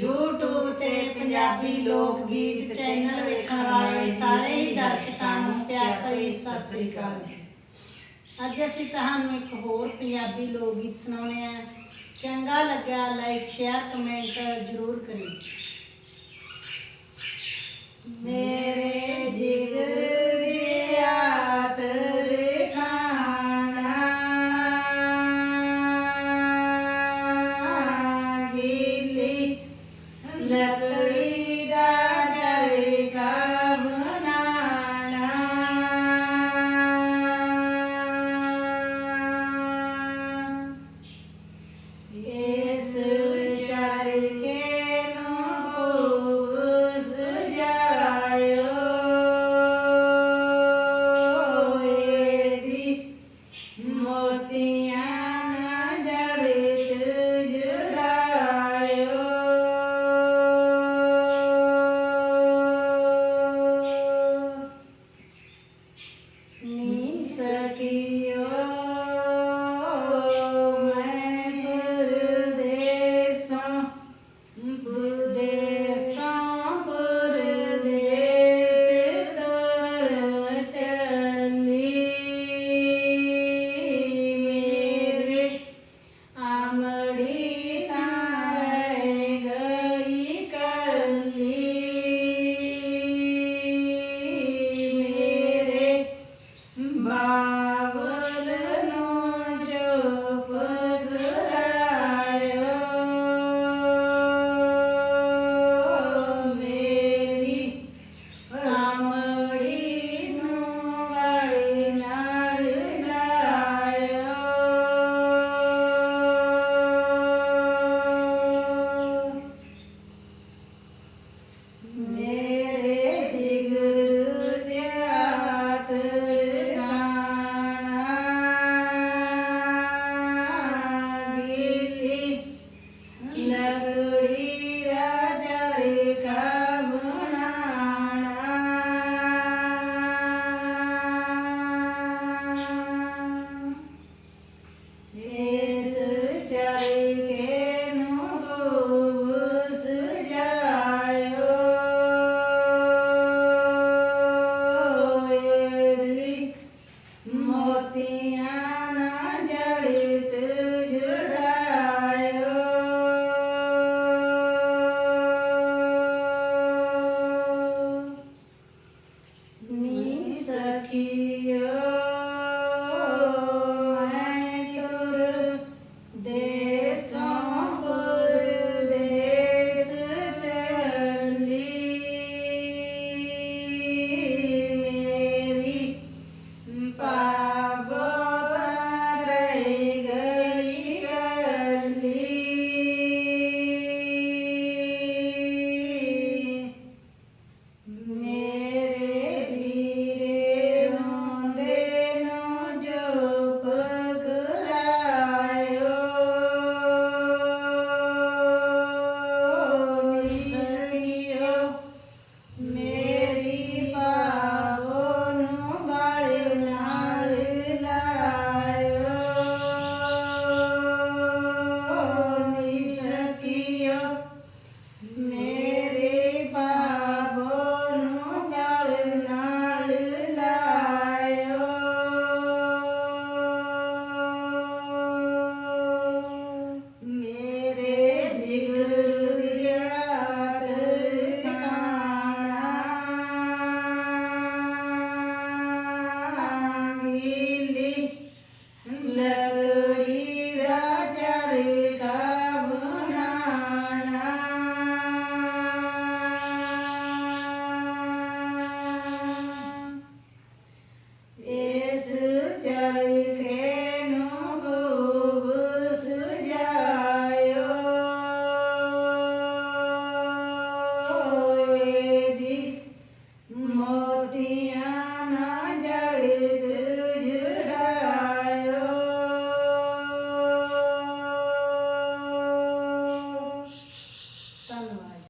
YouTube ਤੇ ਪੰਜਾਬੀ ਲੋਕ ਗੀਤ ਚੈਨਲ ਵੇਖਣ ਵਾਲੇ ਸਾਰੇ ਹੀ ਦਰਸ਼ਕਾਂ ਨੂੰ ਪਿਆਰ ਭਰੀ ਸਤਿ ਸ੍ਰੀ ਅਕਾਲ ਅੱਜ ਅਸੀਂ ਤੁਹਾਨੂੰ ਇੱਕ ਹੋਰ ਪੰਜਾਬੀ ਲੋਕ ਗੀਤ ਸੁਣਾਉਣੇ ਆ। ਚੰਗਾ ਲੱਗਾ ਲਾਈਕ ਸ਼ੇਅਰ ਕਮੈਂਟ ਜ਼ਰੂਰ ਕਰਿਓ। నీ సఖియో